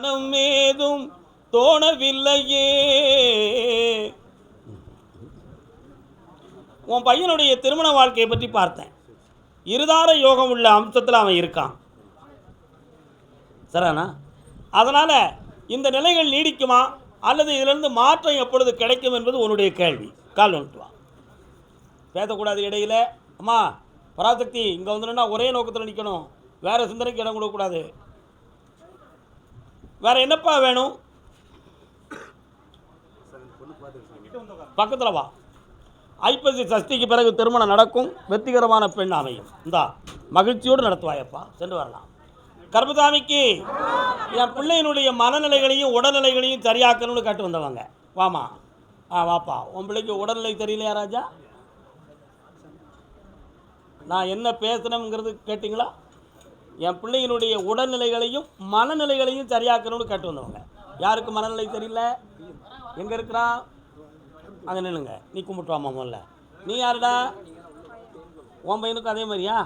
மனம் ஏதும் தோணவில்லையே. உன் பையனுடைய திருமண வாழ்க்கையை பற்றி பார்த்தேன். இருதார யோகம் உள்ள அம்சத்தில் அவன் இருக்கான். சரிண்ணா அதனால் இந்த நிலைகள் நீடிக்குமா? அல்லது இதிலிருந்து மாற்றம் எப்பொழுது கிடைக்கும் என்பது உன்னுடைய கேள்வி. கால் வந்துட்டு வா. பேசக்கூடாது இடையில. அம்மா பராசக்தி இங்கே வந்துடுன்னா ஒரே நோக்கத்தில் நிற்கணும் வேறு சிந்தனைக்கு இடம் கொடுக்கக்கூடாது. வேற என்னப்பா வேணும்? பக்கத்தில் வா. ஐப்பசி சஷ்டிக்கு பிறகு திருமணம் நடக்கும். வெற்றிகரமான பெண் அமையும். இந்தா மகிழ்ச்சியோடு நடத்துவாயப்பா. சென்று வரலாம். கர்மசாமிக்கு என் பிள்ளையினுடைய மனநிலைகளையும் உடல்நிலைகளையும் சரியாக்கணும்னு கேட்டு வந்தவங்க. வாமா. ஆ வாப்பா. உன் பிள்ளைக்கு உடல்நிலை தெரியலையா ராஜா? நான் என்ன பேசணுங்கிறது கேட்டிங்களா? என் பிள்ளைகளுடைய உடல்நிலைகளையும் மனநிலைகளையும் சரியாக்கணும்னு கேட்டு வந்தவங்க. யாருக்கு மனநிலை தெரியல எங்கே இருக்கிறான் அங்கே நில்லுங்க. நீ கும்பிட்டுவாமா முதல்ல. நீ யாருடா? உன் பையனுக்கும் அதே மாதிரியா?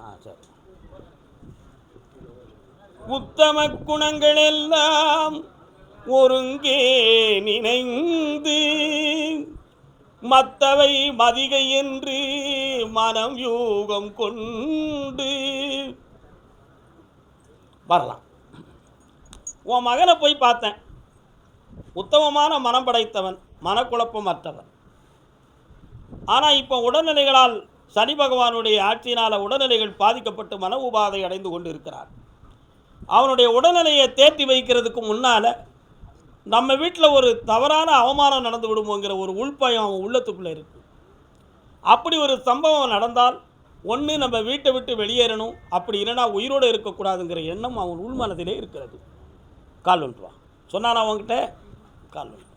ஆ சரி. உத்தம குணங்கள் எல்லாம் ஒருங்கே நினைந்து மத்தவை மதிகை என்று மனம் யூகம் கொண்டு வரலாம். உன் மகனை போய் பார்த்தேன். உத்தமமான மனம் படைத்தவன் மனக்குழப்பமற்றவன். ஆனால் இப்போ உடல்நிலைகளால் சனி பகவானுடைய ஆட்சியினால் உடல்நிலைகள் பாதிக்கப்பட்டு மன உபாதை அடைந்து கொண்டு இருக்கிறார் அவனுடைய உடல்நிலையை தேற்றி வைக்கிறதுக்கு முன்னால் நம்ம வீட்டில் ஒரு தவறான அவமானம் நடந்து விடுமோங்கிற ஒரு உள்பயம் அவன் உள்ளத்துக்குள்ளே இருக்கு. அப்படி ஒரு சம்பவம் நடந்தால் ஒன்று நம்ம வீட்டை விட்டு வெளியேறணும். அப்படி இல்லைனா உயிரோடு இருக்கக்கூடாதுங்கிற எண்ணம் அவன் உள்மனதிலே இருக்கிறது. கால் வந்துட்டு வா சொன்னானா அவன்கிட்ட? கால் வந்துட்டு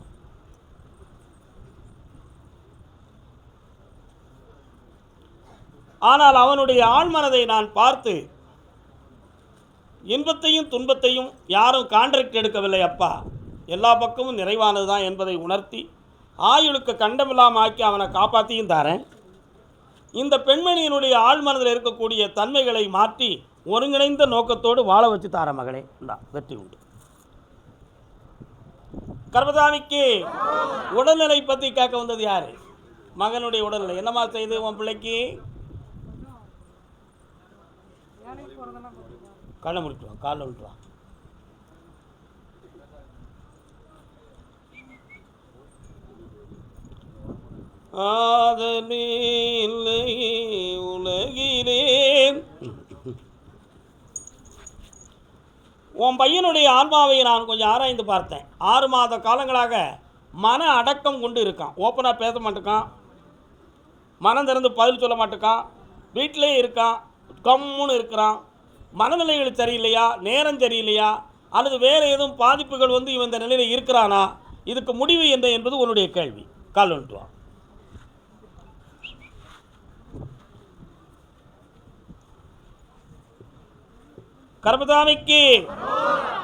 ஆனால் அவனுடைய ஆழ்மனதை நான் பார்த்து இன்பத்தையும் துன்பத்தையும் யாரும் கான்ட்ராக்ட் எடுக்கவில்லை அப்பா. எல்லா பக்கமும் நிறைவானது தான் என்பதை உணர்த்தி ஆயுளுக்கு கண்டமில்லாமல் ஆக்கி அவனை காப்பாற்றியும் தாரேன். இந்த பெண்மணியினுடைய ஆழ்மனதில் இருக்கக்கூடிய தன்மைகளை மாற்றி ஒருங்கிணைந்த நோக்கத்தோடு வாழ வச்சு தார மகளே. இந்தா வெற்றி உண்டு. கர்மசாமிக்கு உடல்நிலை பற்றி கேட்க வந்தது யாரு? மகனுடைய உடல்நிலை. என்னம்மா செய்து உன் பிள்ளைக்கு? கண்ணை முடிட்டு வா காலில் விட்டு ஆதலே இல்லை உலகிலே உன் பையனுடைய ஆன்மாவை நான் கொஞ்சம் ஆராய்ந்து பார்த்தேன். ஆறு மாத காலங்களாக மன அடக்கம் கொண்டு இருக்கான். ஓப்பனாக பேச மாட்டேக்கான். மனம் திறந்து பதில் சொல்ல மாட்டேக்கான். வீட்டிலே இருக்கான். கம்முன்னு இருக்கிறான். மனநிலைகள் சரியில்லையா? நேரம் சரியில்லையா? அல்லது வேறு எதுவும் பாதிப்புகள் வந்து இவன் இந்த நிலையில் இருக்கிறானா? இதுக்கு முடிவு என்ன என்பது உன்னுடைய கேள்வி. கால் வந்துட்டு கர்மதாமிக்கு.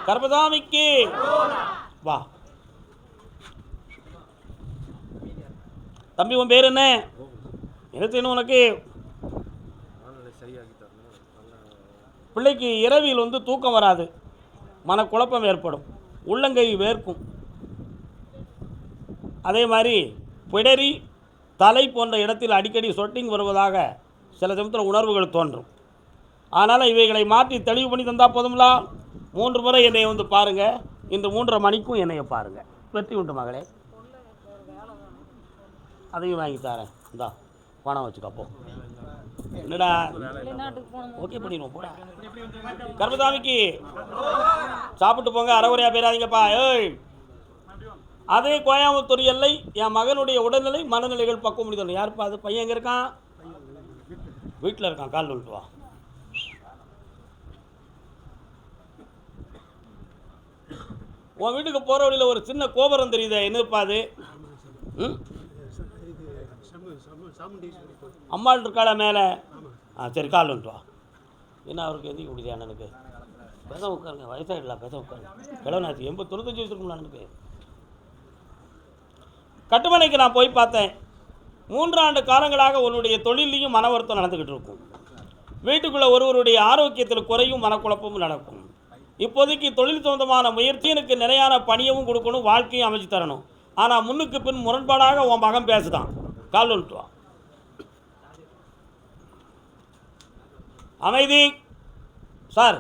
கர்மதாமிக்கு. வா. தம்பி உன் பேர் என்ன? என்ன செய்யணும் உனக்கு? பிள்ளைக்கு இரவில் வந்து தூக்கம் வராது. மனக்குழப்பம் ஏற்படும். உள்ளங்கை வேர்க்கும். அதே மாதிரி பிடரி தலை போன்ற இடத்தில் அடிக்கடி சொட்டிங் வருவதாக சில சமயத்தில் உணர்வுகள் தோன்றும். ஆனால் இவைகளை மாற்றி தெளிவு பண்ணி தந்தால் போதும்லா? மூன்று முறை என்னை வந்து பாருங்கள் இந்த மூன்றரை மணிக்கும் என்னைய பாருங்கள் வெற்றி உண்டு மகளே. அதையும் வாங்கி தரேன். இந்தா பணம் வச்சுக்கப்போ என்னடா? ஓகே பண்ணிடுவோம் போடா. கர்மசாமிக்கு சாப்பிட்டு போங்க அறகுறையாக போயிடாதீங்கப்பா. ஏய் அதே கோயம்புத்தூர் எல்லை என் மகனுடைய உடல்நிலை மனநிலைகள் பக்குவம் முடிதல் யாருப்பா அது? பையன் எங்கே இருக்கான்? வீட்டில் இருக்கான் கால் விட்டு உன் வீட்டுக்கு போகிற வழியில் ஒரு சின்ன கோபுரம் தெரியுதே என்னப்பா அது? ம்? அம்மாள் இருக்காளா மேலே? ஆ சரி கால் வந்துட்டு வா. என்ன அவருக்கு எதுக்கு பிடிச்சா அண்ணனுக்கு பேச உட்காருங்க வயசாகிடல பேச உட்காருங்க. கிழவனாச்சு எண்பது தொண்ணூத்தஞ்சு வச்சுருக்கணும் அண்ணனுக்கு கட்டுமனைக்கு நான் போய் பார்த்தேன். மூன்றாண்டு காலங்களாக உன்னுடைய தொழிலையும் மன வருத்தம் நடந்துக்கிட்டு இருக்கும். வீட்டுக்குள்ளே ஒருவருடைய ஆரோக்கியத்தில் குறையும் மனக்குழப்பமும் நடக்கும். இப்போதைக்கு தொழில் சொந்தமான முயற்சி எனக்கு நிலையான பணியவும் கொடுக்கணும் வாழ்க்கையும் அமைச்சு தரணும். ஆனால் முன்னுக்கு பின் முரண்பாடாக உன் மகன் பேசுதான். கால் வந்துட்டு அமைதி. சார்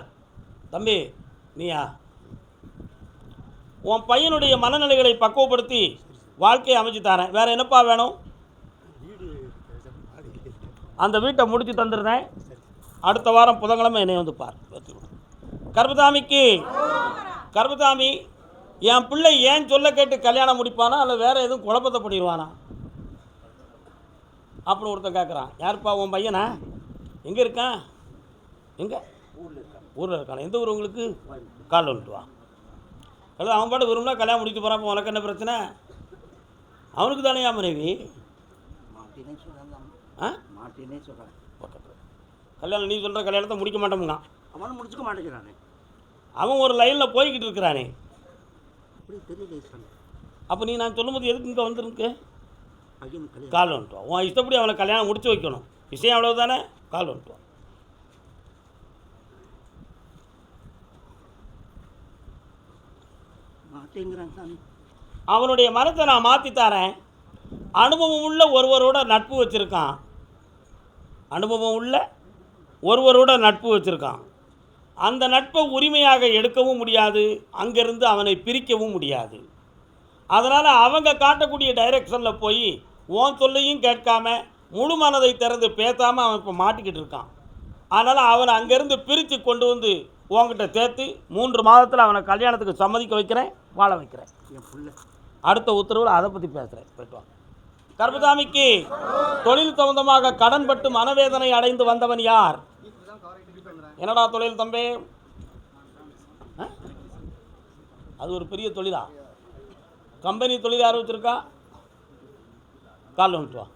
தம்பி நீயா? உன் பையனுடைய மனநிலைகளை பக்குவப்படுத்தி வாழ்க்கையை அமைச்சு தரேன். வேற என்னப்பா வேணும்? அந்த வீட்டை முடித்து தந்துடுறேன். அடுத்த வாரம் புதன்கிழமை என்னை வந்து பார். கர்பதாமிக்கு கர்பதாமி என் பிள்ளை ஏன் சொல்ல கேட்டு கல்யாணம் முடிப்பானா அல்ல வேற எதுவும் குழப்பத்தை பண்ணிடுவானா? அப்படின்னு ஒருத்தன் கேட்குறான் யாருப்பா உன் பையனா? எங்கே இருக்கான்? எங்கே? ஊரில் இருக்கானா. எந்த ஊர் உங்களுக்கு? கால் வந்துட்டு வா. அதாவது அவன் பாட்டு விரும்பினா கல்யாணம் முடிக்க போகிறான் உனக்கு என்ன பிரச்சனை? அவனுக்கு தானே மனைவி? கல்யாணம் நீ சொல்கிற கல்யாணத்தை முடிக்க மாட்டோம்னா. அவனும் முடிச்சுக்க மாட்டேங்கிறானே. அவன் ஒரு லைனில் போய்கிட்டு இருக்கிறானே. அப்படி தெரியல அப்போ நீ நான் சொல்லும்போது எதுக்கு இங்கே வந்துருக்கு? கால் வந்துட்டு வா. உன் இஷ்டப்படி அவனை கல்யாணம் முடிச்சு வைக்கணும். விஷயம் அவ்வளோ தானே கால் வந்துட்டு வா. மாட்டேங்கிறான் சாமி. அவனுடைய மனத்தை நான் மாற்றி தரேன். அனுபவம் உள்ள ஒருவரோட நட்பு வச்சுருக்கான். அனுபவம் உள்ள ஒருவரோட நட்பு வச்சுருக்கான். அந்த நட்பை உரிமையாக எடுக்கவும் முடியாது அங்கேருந்து அவனை பிரிக்கவும் முடியாது. அதனால் அவங்க காட்டக்கூடிய டைரெக்ஷனில் போய் உன் சொல்லையும் கேட்காம முழு மனதை திறந்து பேசாமல் அவன் இப்போ மாட்டிக்கிட்டு இருக்கான். அதனால் அவனை அங்கேருந்து பிரித்து கொண்டு வந்து உன்கிட்ட சேர்த்து மூன்று மாதத்தில் அவனை கல்யாணத்துக்கு சம்மதிக்க வைக்கிறேன் வாழ வைக்கிறேன். என் புள்ள. அடுத்த உத்தரவில் அதை பற்றி பேசுகிறேன் போயிட்டு வாங்க. தொழில் சம்பந்தமாக கடன்பட்டு மனவேதனை அடைந்து வந்தவன் யார்? என்னடா தொழில் தம்பி? ஆ? அது ஒரு பெரிய தொழிலா? கம்பெனி தொழில் யார் காலில் வந்துட்டு வா.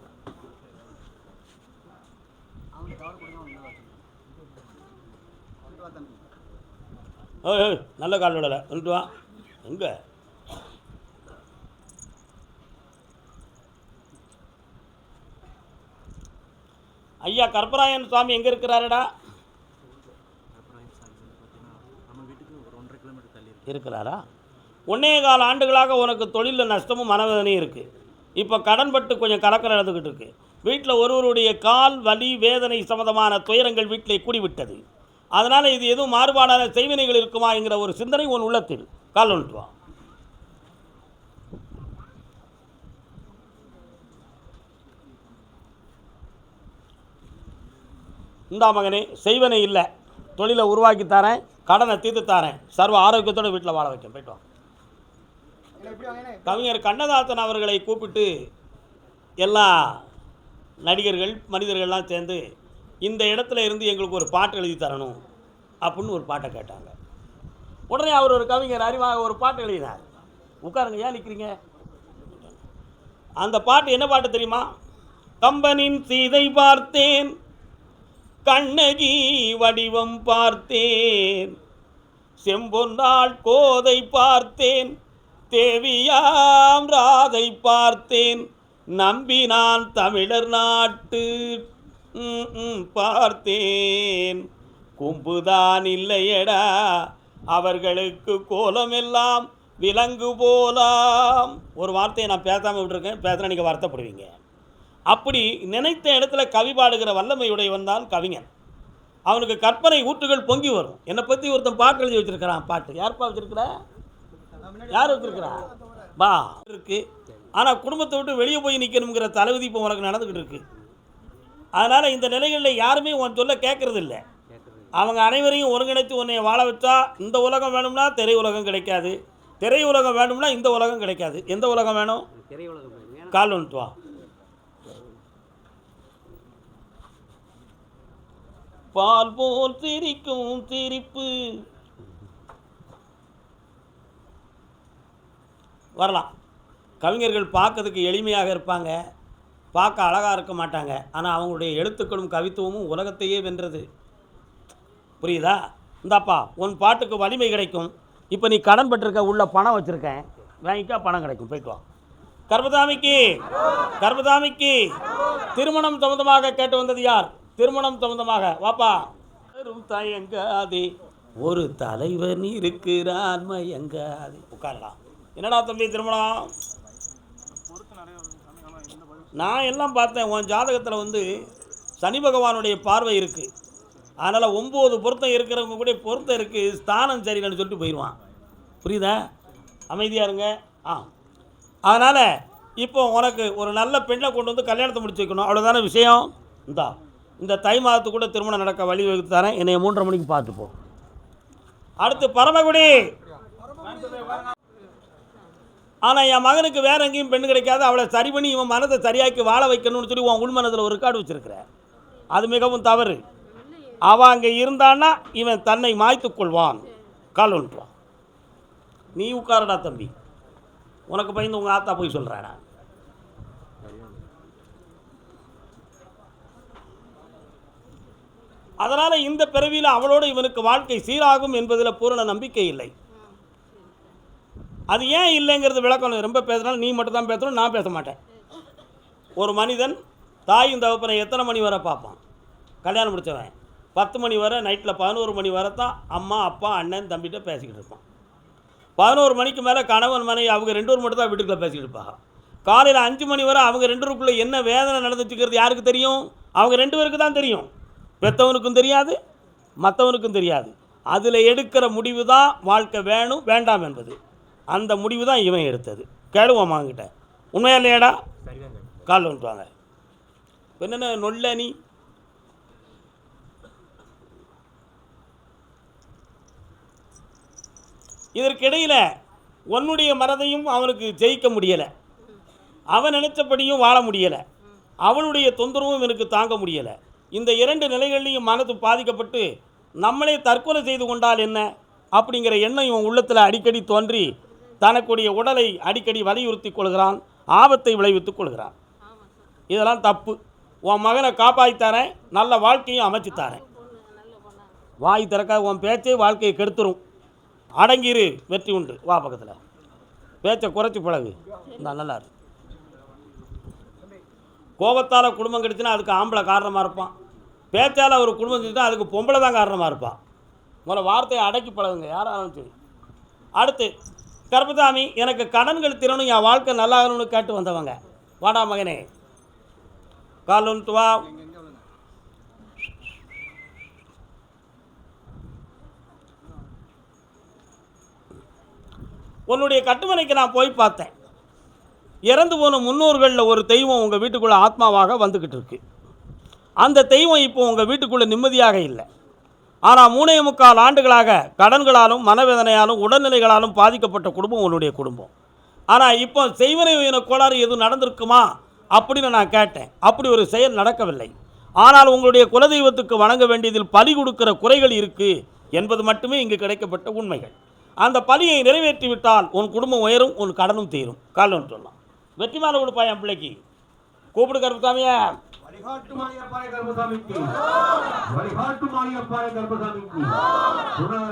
ஏய், நல்ல கால் விடலை. வந்துட்டு வா. எங்கே? ஐயா கற்பராயன் சுவாமி எங்கே இருக்கிறாருடா நம்ம வீட்டுக்கு ஒரு ஒன்றரை கிலோமீட்டர் தள்ளி இருக்கு இருக்கிறாரா? ஒன்னே கால ஆண்டுகளாக உனக்கு தொழிலில் நஷ்டமும் மனவேதனையும் இருக்குது இப்போ கடன்பட்டு கொஞ்சம் கலக்கல் நடந்துக்கிட்டு இருக்கு. வீட்டில் ஒருவருடைய கால் வலி வேதனை சம்மந்தமான துயரங்கள் வீட்டிலே கூடிவிட்டது. அதனால் இது எதுவும் மாறுபாடான செய்வினைகள் இருக்குமா என்கிற ஒரு சிந்தனை உன் உள்ளத்தில். கால் வந்துட்டு வா. இந்தா மகனே செய்வனை இல்லை. தொழிலை உருவாக்கி தரேன். கடனை தீர்த்து தரேன். சர்வ ஆரோக்கியத்தோடு வீட்டில் வாழ வைக்க போயிட்டு கவிஞர் கண்ணதாசன் அவர்களை கூப்பிட்டு எல்லா நடிகர்கள் மனிதர்கள்லாம் சேர்ந்து இந்த இடத்துல இருந்து எங்களுக்கு ஒரு பாட்டு எழுதி தரணும் அப்படின்னு ஒரு பாட்டை கேட்டாங்க. உடனே அவர் ஒரு கவிஞர் அறிவாக ஒரு பாட்டு எழுதினார். உட்காருங்க ஏன் நிற்கிறீங்க அந்த பாட்டு என்ன பாட்டு தெரியுமா? கம்பனின் சீதை பார்த்தேன். கண்ணகி வடிவம் பார்த்தேன். செம்பொன்னாள் கோதை பார்த்தேன். தேவியாம் ராதை பார்த்தேன். நம்பினான் தமிழர் நாட்டு ம், பார்த்தேன். கும்புதான் இல்லையடா அவர்களுக்கு கோலமெல்லாம் விலங்கு போலாம். ஒரு வார்த்தையை நான் பேசாமல் விட்டுருக்கேன். பேசுனா நீங்கள் வருத்தப்படுவீங்க. அப்படி நினைத்த இடத்துல கவி பாடுகிற வல்லமையுடையவன் தான் கவிஞன். அவனுக்கு கற்பனை ஊற்றுகள் பொங்கி வரும். என்னை பற்றி ஒருத்தன் பாட்டு எழுதி வச்சிருக்கிறான் பாட்டு. யார்ப்பா வச்சிருக்கிறா? யார் வச்சிருக்கிறா? பா இருக்கு. ஆனால் குடும்பத்தை விட்டு வெளியே போய் நிற்கணுங்கிற தலைவிதி இப்போ உனக்கு நடந்துக்கிட்டு இருக்கு. அதனால் இந்த நிலைகளில் யாருமே உன் சொல்ல கேட்கறது இல்லை. அவங்க அனைவரையும் ஒருங்கிணைத்து உன்னை வாழ வச்சா இந்த உலகம் வேணும்னா திரை உலகம் கிடைக்காது. திரை உலகம் வேணும்னா இந்த உலகம் கிடைக்காது. எந்த உலகம் வேணும்? திரையுலகம். கால் வா. பால் போல் சிரிக்கும் சிரிப்பு. வரலாம். கவிஞர்கள் பார்க்கறதுக்கு எளிமையாக இருப்பாங்க. பார்க்க அழகாக இருக்க மாட்டாங்க. ஆனால் அவங்களுடைய எழுத்துக்களும் கவித்துவமும் உலகத்தையே வென்றது. புரியுதா? இந்தாப்பா உன் பாட்டுக்கு வலிமை கிடைக்கும். இப்போ நீ கடன் பட்டிருக்க உள்ள பணம் வச்சுருக்கேன். வாங்கிக்கா பணம் கிடைக்கும். போயிட்டு வா. கர்பதாமிக்கு திருமணம் சம்பந்தமாக கேட்டு வந்தது யார்? திருமணம் சம்பந்தமாக. வாப்பா. பெரும் தயங்காதே. ஒரு தலைவன் இருக்கிறான் மயங்காது. உட்காரலாம் என்னடா தம்பி திருமணம்? நான் எல்லாம் பார்த்தேன். உன் ஜாதகத்தில் வந்து சனி பகவானுடைய பார்வை இருக்குது அதனால் ஒம்பது பொருத்தம் இருக்கிறவங்க கூட பொருத்தம் இருக்குது ஸ்தானம் சரியில்லைன்னு சொல்லிட்டு போயிடுவான் புரியுதா? அமைதியாக இருங்க. ஆ. அதனால் இப்போ உனக்கு ஒரு நல்ல பெண்ணை கொண்டு வந்து கல்யாணத்தை முடிச்சு வைக்கணும். அவ்வளோதான விஷயம்? இந்தா. இந்த தை மாதத்துக்கு கூட திருமணம் நடக்க வழி வகுத்து தரேன். என்னை மூன்றரை மணிக்கு பார்த்துப்போம் அடுத்து பரமக்குடி ஆனால் என் மகனுக்கு வேற எங்கேயும் பெண் கிடைக்காது. அவளை சரி பண்ணி இவன் மனதை சரியாக்கி வாழ வைக்கணும்னு சொல்லி உன் உள்மனதில் ஒரு ரெக்கார்டு வச்சுருக்கிற அது மிகவும் தவறு. அவன் அங்கே இருந்தான்னா இவன் தன்னை மாய்த்து கொள்வான். கால் ஒன்றுவான் நீ உட்காரடா தம்பி. உனக்கு பயந்து உங்கள் ஆத்தா போய் சொல்கிறாடா அதனால் இந்த பிறவியில் அவளோடு இவனுக்கு வாழ்க்கை சீராகும் என்பதில் பூரண நம்பிக்கை இல்லை. அது ஏன் இல்லைங்கிறது விளக்கம் ரொம்ப பேசுனாலும் நீ மட்டும் தான் பேசணும் நான் பேச மாட்டேன். ஒரு மனிதன் தாயும் தகப்பனை எத்தனை மணி வரை பார்ப்பான்? கல்யாணம் முடிச்சவன். பத்து மணி வரை நைட்டில் பதினோரு மணி வரை தான் அம்மா அப்பா அண்ணன் தம்பிகிட்ட பேசிக்கிட்டு இருப்பான். பதினோரு மணிக்கு மேலே கணவன் மனைவி அவங்க ரெண்டு ஒரு மட்டும் தான் வீட்டுக்குள்ளே பேசிக்கிட்டு இருப்பாங்க. காலையில் அஞ்சு மணி வரை அவங்க ரெண்டு ஊருக்குள்ளே என்ன வேதனை நடந்துச்சுக்கிறது யாருக்கு தெரியும்? அவங்க ரெண்டு பேருக்கு தான் தெரியும். பெற்றவனுக்கும் தெரியாது மற்றவனுக்கும் தெரியாது. அதில் எடுக்கிற முடிவு தான் வாழ்க்கை வேணும் வேண்டாம் என்பது. அந்த முடிவு தான் இவன் எடுத்தது. கேளுவோம் அவங்கிட்ட உண்மையா இல்லையாடா? கால் வந்துட்டு என்னென்ன நொல்ல நீ? இதற்கிடையில் உன்னுடைய மனதையும் அவனுக்கு ஜெயிக்க முடியலை. அவன் நினைச்சபடியும் வாழ முடியலை. அவளுடைய தொந்தரவும் எனக்கு தாங்க முடியலை. இந்த இரண்டு நிலைகள்லையும் மனது பாதிக்கப்பட்டு நம்மளே தற்கொலை செய்து கொண்டால் என்ன? அப்படிங்கிற எண்ணம் இவன் உள்ளத்தில் அடிக்கடி தோன்றி தனக்குடைய உடலை அடிக்கடி வலியுறுத்தி கொள்கிறான் ஆபத்தை விளைவித்துக் கொள்கிறான். இதெல்லாம் தப்பு. உன் மகனை காப்பாற்றித்தாரேன் நல்ல வாழ்க்கையும் அமைச்சு தரேன் வாய் திறக்காத உன் பேச்சே வாழ்க்கையை கெடுத்துரும். அடங்கிரு வெற்றி உண்டு. வா பக்கத்தில். பேச்சை குறைச்சி பழகு. நான் நல்லா இரு கோபத்தால் குடும்பம் கெடுச்சுன்னா அதுக்கு ஆம்பளை காரணமாக இருப்பான். பேச்சால் ஒரு குடும்பம் செஞ்சுட்டா அதுக்கு பொம்பளை தான் காரணமாக இருப்பான் முதல்ல வார்த்தையை அடக்கி பழகுங்க யாராலும் சரி. அடுத்து கருப்பசாமி எனக்கு கடன்கள் திறனும் என் வாழ்க்கை நல்லாகணும்னு கேட்டு வந்தவங்க. வாடா மகனே. கால் துவா உன்னுடைய கட்டுமனைக்கு நான் போய் பார்த்தேன். இறந்து போன முன்னோர்களில் ஒரு தெய்வம் உங்கள் வீட்டுக்குள்ளே ஆத்மாவாக வந்துக்கிட்டு இருக்கு. அந்த தெய்வம் இப்போ உங்கள் வீட்டுக்குள்ளே நிம்மதியாக இல்லை. ஆனால் மூணே முக்கால் ஆண்டுகளாக கடன்களாலும் மனவேதனையாலும் உடல்நிலைகளாலும் பாதிக்கப்பட்ட குடும்பம் உன்னுடைய குடும்பம். ஆனால் இப்போ செய்வனை உயின கோளாறு எதுவும் நடந்திருக்குமா? அப்படின்னு நான் கேட்டேன். அப்படி ஒரு செயல் நடக்கவில்லை. ஆனால் உங்களுடைய குலதெய்வத்துக்கு வணங்க வேண்டியதில் பலி கொடுக்கிற குறைகள் இருக்குது என்பது மட்டுமே இங்கு கிடைக்கப்பட்ட உண்மைகள். அந்த பலியை நிறைவேற்றிவிட்டால் உன் குடும்பம் உயரும் உன் கடனும் தீரும். காலம் சொல்லலாம் வெற்றி மேலே கொடுப்பா என் பிள்ளைக்கு. கூப்பிடு கருப்பசாமியா.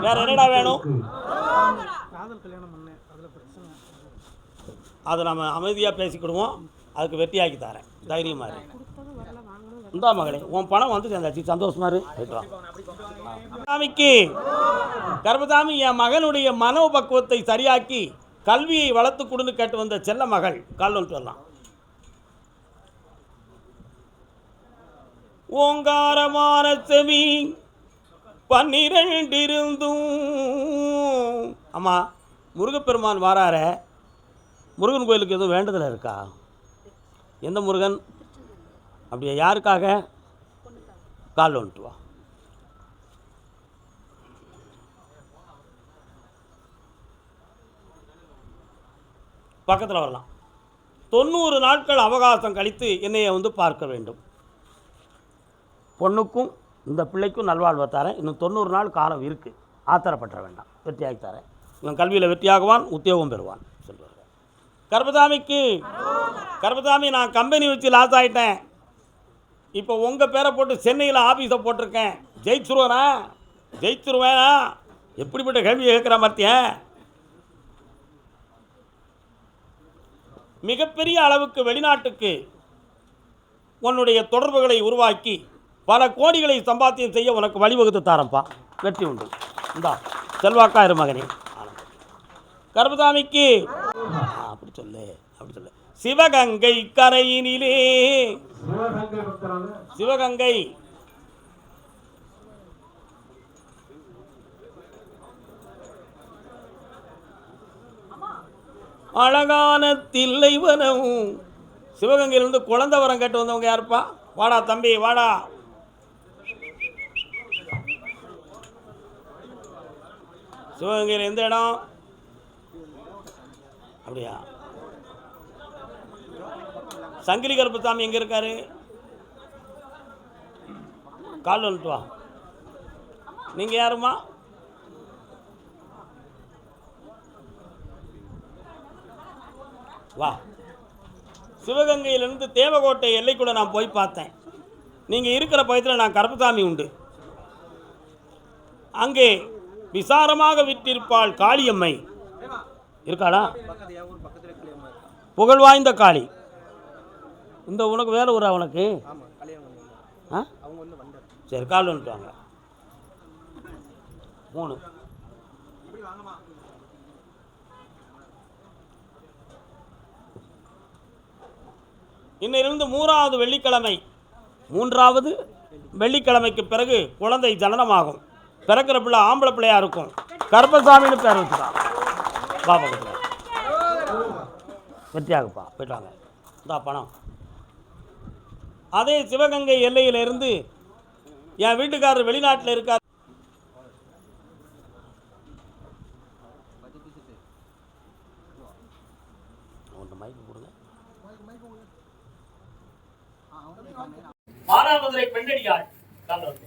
வேற என்னடா வேணும்? அதை நம்ம அமைதியாக பேசிக்கிடுவோம். அதுக்கு வெற்றியாக்கி தரேன். தைரியமாக இரு. இந்தா மகளே உன் பணம் வந்து சேர்ந்தாச்சு சந்தோஷமா இரு. போயிட்டு வா. சாமிக்கு கர்மசாமி என் மகனுடைய மனோபக்குவத்தை சரியாக்கி கல்வியை வளர்த்து கொடுன்னு கேட்டு வந்த செல்ல மகள் கால் வந்துட்டு வரலாம். ஓங்காரமான செவி பன்னிரண்டு இருந்தும் அம்மா முருகப்பெருமான் வாரார முருகன் கோயிலுக்கு எதுவும் வேண்டுதல் இருக்கா? எந்த முருகன்? அப்படியே யாருக்காக? கால் வந்துட்டு வா. பக்கத்தில் வரலாம். தொண்ணூறு நாட்கள் அவகாசம் கழித்து என்னையை வந்து பார்க்க வேண்டும். பொண்ணுக்கும் இந்த பிள்ளைக்கும் நல்வாழ்வை தரேன். இன்னும் தொண்ணூறு நாள் காலம் இருக்குது ஆத்திரப்பட்ட வேண்டாம். வெற்றியாகி தரேன். இவன் கல்வியில் வெற்றியாகுவான் உத்தியோகம் பெறுவான் சொல்வார் கர்பதாமிக்கு கர்பதாமி நான் கம்பெனி வச்சு லாஸ் ஆகிட்டேன் இப்போ உங்கள் பேரை போட்டு சென்னையில் ஆஃபீஸை போட்டிருக்கேன். ஜெயிச்சுருவேனா? ஜெயிச்சுருவேனா? எப்படிப்பட்ட கேள்வி கேட்குற மாத்தியன் மிகப்பெரிய அளவுக்கு வெளிநாட்டுக்கு உன்னுடைய தொடர்புகளை உருவாக்கி பல கோடிகளை சம்பாத்தியம் செய்ய உனக்கு வழிவகுத்து தாரப்பா வெற்றி உண்டு. இந்தா செல்வாக்கா இரு மகனே. கருப்பசாமிக்கு. ஆ, அப்படி சொல்லு அப்படி சொல்லு. சிவகங்கை கரையினிலே. சிவகங்கை. அழகான தில்லைவனம் சிவகங்கையிலிருந்து குழந்தை வரம் கேட்டு வந்தவங்க யாருப்பா? வாடா தம்பி வாடா. சிவகங்கையில் எந்த இடம்? அப்படியா? சங்கிலி கருப்பசாமி எங்கே இருக்காரு? கால் வந்துட்டு வா. நீங்கள் யாரும்மா? வா. சிவகங்கையிலிருந்து தேவகோட்டை எல்லைக்குள்ளே நான் போய் பார்த்தேன். நீங்கள் இருக்கிற பயத்தில் நான் கருப்பசாமி உண்டு. அங்கே விசாரமாக விட்டிருப்பாள் காளியம்மை. இருக்காளா? புகழ் வாய்ந்த காளி. இந்த உனக்கு வேலை ஒரு அவனுக்கு ஆ? சரி கால் வந்துட்டு வாங்க மூணு. இன்னிருந்து மூன்றாவது வெள்ளிக்கிழமை மூன்றாவது வெள்ளிக்கிழமைக்கு பிறகு குழந்தை ஜனனமாகும். பிறக்கிற பிள்ளை ஆம்பளை பிள்ளையாக இருக்கும். கருப்பசாமின்னு பேர் வச்சுட்டான் பாபா பக்கத்தில் வெற்றியாகுப்பா போயிட்டாங்க இந்தா பணம். அதே சிவகங்கை எல்லையிலிருந்து என் வீட்டுக்காரர் வெளிநாட்டில் இருக்கார். மானாமதுரை பெண்ணடியாள் காலைல வந்து.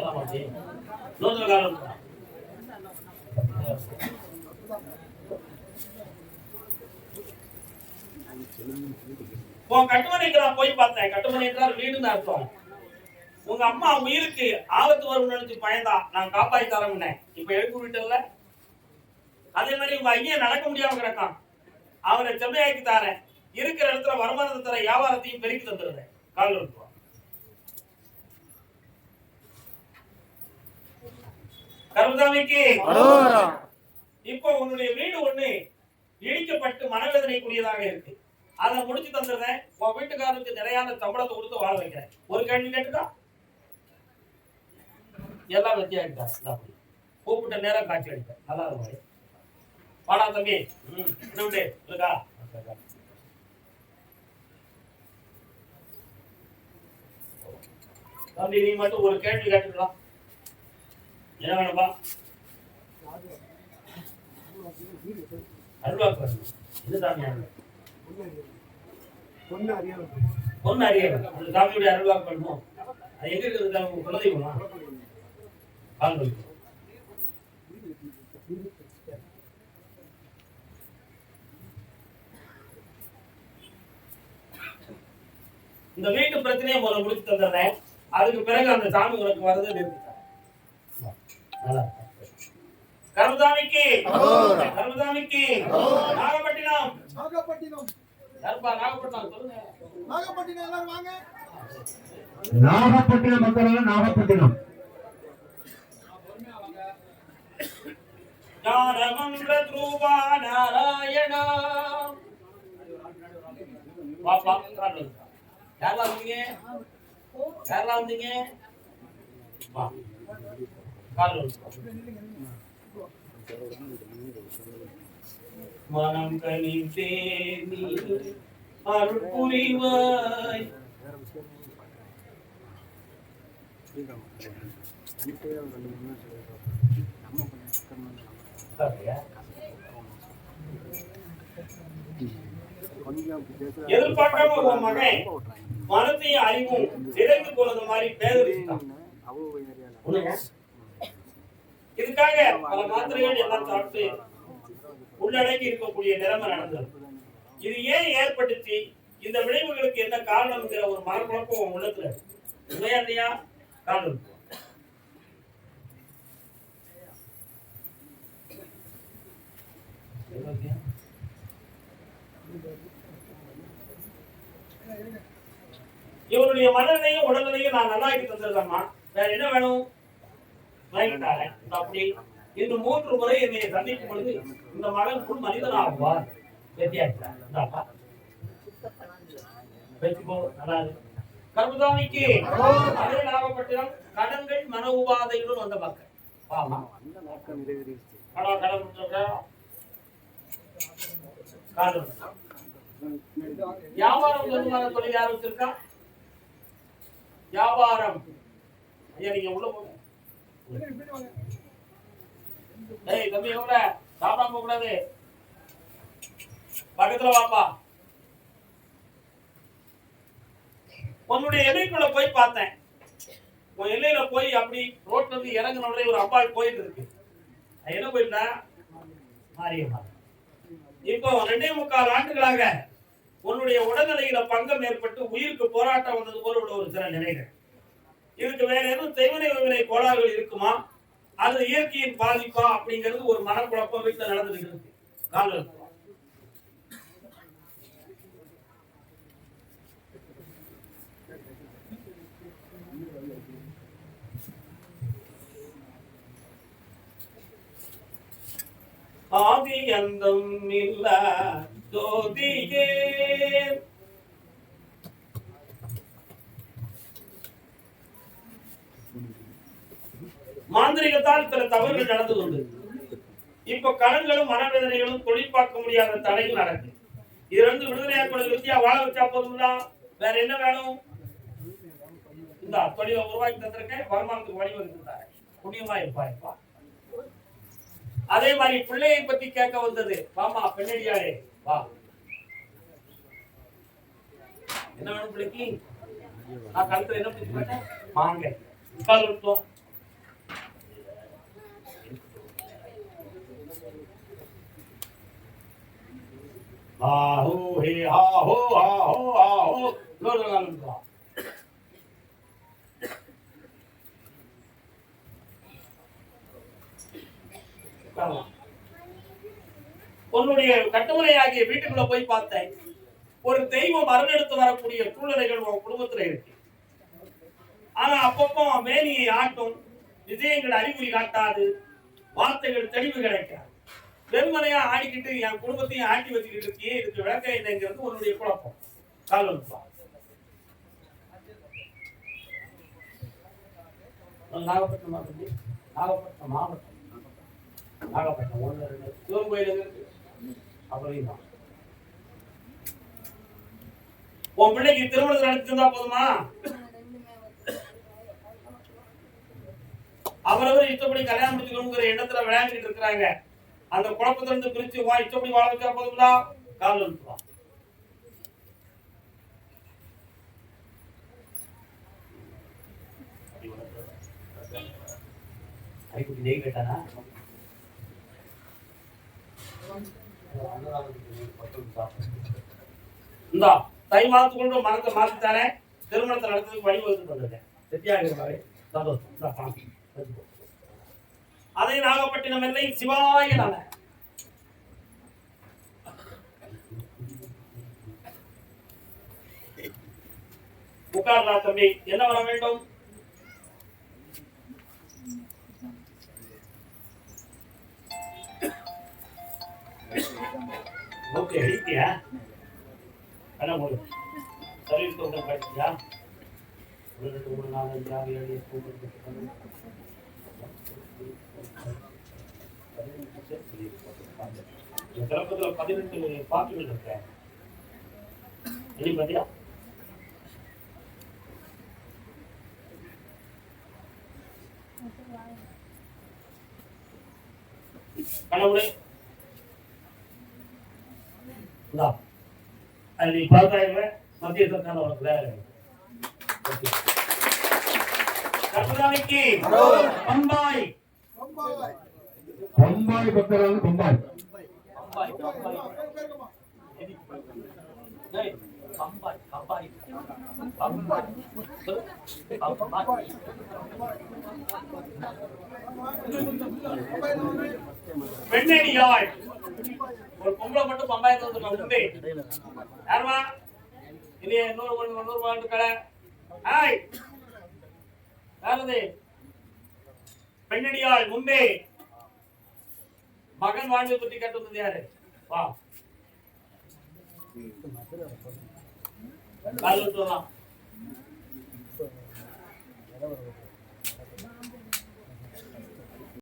ஏமாச்சி. நூத்துல கால் உன் கட்டுமனைக்கு நான் போய் பார்த்தேன் கட்டுமனை என்றால் வீடுன்னு அர்த்தம் உங்க அம்மா உயிருக்கு ஆபத்து வரும் நினைச்சு பயந்தா நான் காப்பாத்தி தரமுன்னேன் இப்ப எழுப்பு விட்டல அதே மாதிரி உங்க ஐயன் நடக்க முடியாம கிடக்கான். அவனை செம்மையாக்கி தாரேன். இருக்கிற இடத்துல வருமானத்தை தர வியாபாரத்தையும் பெருக்கி தந்துடுறேன். கால் கருமசாமிக்கு இப்போ உன்னுடைய வீடு ஒண்ணு இடிக்கப்பட்டு மனவேதனைக்குரியதாக இருக்கு. அதை முடிச்சு தந்துடுறேன். உன் வீட்டுக்காரருக்கு நிறையான சம்பளத்தை கொடுத்து வாழ வைக்கிறேன். ஒரு கேள்வி கேட்டுக்கா? எல்லாம் வெத்தியாகிட்டா. கூப்பிட்ட நேரம் காட்சி அடிப்பேன் நல்லா இருக்கும். வாடா தம்பி. விட்டு இருக்கா தம்பி நீ மட்டும் ஒரு கேள்வி கேட்டுக்கலாம் என்ன வேணும்பா அருள்வாக்கு வரணும். இது சாமி அருள்? பொண்ணு அறியணும் அந்த சாமியுடைய அருள்வாக்கு பண்ணுவோம். அது எங்க இருக்குது சாமி? உங்க குலதெய்வமா? கால் வலிக்கும். இந்த வீட்டு பிரச்சனையை முதல்ல முடிச்சு தந்துடுறேன். அதுக்கு பிறகு அந்த சாமி உனக்கு வரது நல்லா இருக்கு. கருமசாமிக்கு. கருமசாமிக்கு நாகப்பட்டினம். நாகப்பட்டினம். யாருப்பா நாகப்பட்டினம்? சொல்லுங்க. நாகப்பட்டினம் எல்லாரும் வாங்க. நாகப்பட்டினம் மக்களான நாகப்பட்டினம். ஞானமன்ற ரூபா நாராயணா. பாப்பா யாரெல்லாம் வந்தீங்க? யாரெல்லாம் வந்தீங்க? வா. காட்டு மனம் காட்டுறியா? எதிர்பார்க்காம உன் மகன். மனத்தையும் அறிவும் சிதைந்து போனது மாதிரி பேதவிட்டான் இதுக்காக பல மாத்திரைகள் எல்லாம் சாப்பிட்டு உள்ளடக்கி இருக்கக்கூடிய நிலைமை நடந்தது. இது ஏன் ஏற்பட்டுச்சு? இந்த விளைவுகளுக்கு என்ன காரணம்ங்கிற ஒரு மனக்குழப்பம் உள்ளத்துல. உண்மையா இல்லையா? காரணம். இருக்கு. மனநிலையும் உடல்நிலையும் நான் நல்லாக்கி தந்திருக்கேம்மா. வேற என்ன வேணும்? அப்படி இந்த மூன்று முறை என்னை சந்திக்கும் பொழுது இந்த மகன் முன் மனிதன் ஆகுவார் வெற்றியாச்சார் வச்சுக்கோ நல்லா நாகப்பட்டினம் கடன்கள் மன வந்த மக்கள். ஆமா கடன் வியாபாரம் வருமான தொழில் யாரும் வச்சிருக்கா? வியாபாரம். ஐயா நீங்க உள்ள போங்க. ஏய் தம்பி எவ்வளோ சாப்பிடாம போக கூடாது. பக்கத்துல வாப்பா. உன்னுடைய எல்லைக்குள்ள போய் பார்த்தேன். உன் எல்லையில போய் அப்படி ரோட்ல இருந்து இறங்குன உடனே ஒரு அம்பாள் போயிட்டு இருக்கு. என்ன போயிருந்தா மாரியம்மா இப்போ ரெண்டே முக்கால் ஆண்டுகளாக உன்னுடைய உடல்நிலையில பங்கம் ஏற்பட்டு உயிருக்கு போராட்டம் வந்தது போல உள்ள ஒரு சில நிலைகள். இதுக்கு வேற எதுவும் தெய்வனை வினை கோளாறுகள் இருக்குமா? அது இயற்கையின் பாதிப்பா? அப்படிங்கிறது ஒரு மனக்குழப்பம் வீட்டுல நடந்துட்டு இருக்கு. கால்கள். ஆதி அந்தம் இல்ல. ஜோதியே மாந்திரிகத்தால் சில தவறுகள் நடந்து கொண்டு இப்ப கடன்களும் மனவேதனைகளும் தொழில் பார்க்க முடியாத தடைகள் நடக்குது இதுல இருந்து விடுதலையாக்குள்ள வித்தியா வாழ வச்சா போதுங்களா வேற என்ன வேணும்? இந்த தொழிலை உருவாக்கி தந்திருக்கேன் வருமானத்துக்கு வழிவகுத்து தரேன் புண்ணியமா இருப்பா இருப்பா. அதே மாதிரி பிள்ளையை பத்தி கேட்க வந்தது. மாமா பெண்ணடியாரே வா என்ன வேணும் பிள்ளைக்கு நான் கழுத்துல என்ன பிடிச்சு போட்டேன் வாங்க உட்கார்ந்து விட்டோம் ஆஹோ ஹே ஆஹோ ஆஹோ ஆஹோ லோடு காலம் உட்காரலாம். உன்னுடைய கட்டுமனையாகிய வீட்டுக்குள்ள போய் பார்த்தேன். ஒரு தெய்வம் அருளெடுத்து வரக்கூடிய சூழ்நிலைகள் உன் குடும்பத்துல இருக்கு. ஆனா அப்பப்போ மேனியை ஆட்டும் விஜயங்கள் அறிகுறி காட்டாது வார்த்தைகள் தெளிவு கிடைக்காது. வெறுமனையா ஆடிக்கிட்டு என் குடும்பத்தையும் ஆட்டி வச்சுக்கிட்டு இருக்கியே இதுக்கு விளக்க என்னங்கிறது உன்னுடைய குழப்பம். கால்வன்பா நாகப்பட்டினம் நாகப்பட்டினம் மாவட்டம். நாகப்பட்டினம் ஒன்று ரெண்டு சிவன் கோயில் எங்க உன் பிள்ளைக்கு திருமணத்தில் நடத்திருந்தா போதுமா? அவரவர் இஷ்டப்படி கல்யாணம் முடிச்சுக்கணுங்கிற எண்ணத்துல விளையாண்டுட்டு இருக்கிறாங்க. அந்த குழப்பத்துல இருந்து பிரிச்சு வா இஷ்டப்படி வாழ வச்சா போதுங்களா கால் வந்துவா நெய் கேட்டானா? இந்தா தை மாத்து கொண்டு மனத்தை மாத்தித்தானே? திருமணத்தை நடத்துறதுக்கு வழிவகுத்து வகுத்து வந்துட்டேன் செட்டியாகிறவரை சந்தோஷம் அதை நாகப்பட்டினம் இல்லை சிவாய நல உட்கார்லா தம்பி என்ன வர வேண்டும்? ஓகே எழுதியா என்ன ಮೂರು ಸರಿ கொஞ்சம் படிச்சியா ஒரு பதினெட்டு பாட்டுகள் இருக்கு. அது நீ பார்த்தாயிரம் மத்திய பம்பாய். பம்பாய். பம்பாய். பக்தர்கள் பெண்ணடியாள் ஒரு பொம்பளை மட்டும் பம்பாயத்துல உண்டு யாருமா? இல்லையா இன்னொரு ஒன்று முந்நூறு பாட்டு கடை ஹாய். யாரது பெண்ணடியாள் முன்பே மகன் வாழ்வை பற்றி கேட்டு வந்தது யாரு? வா. கால் விட்டுலாம்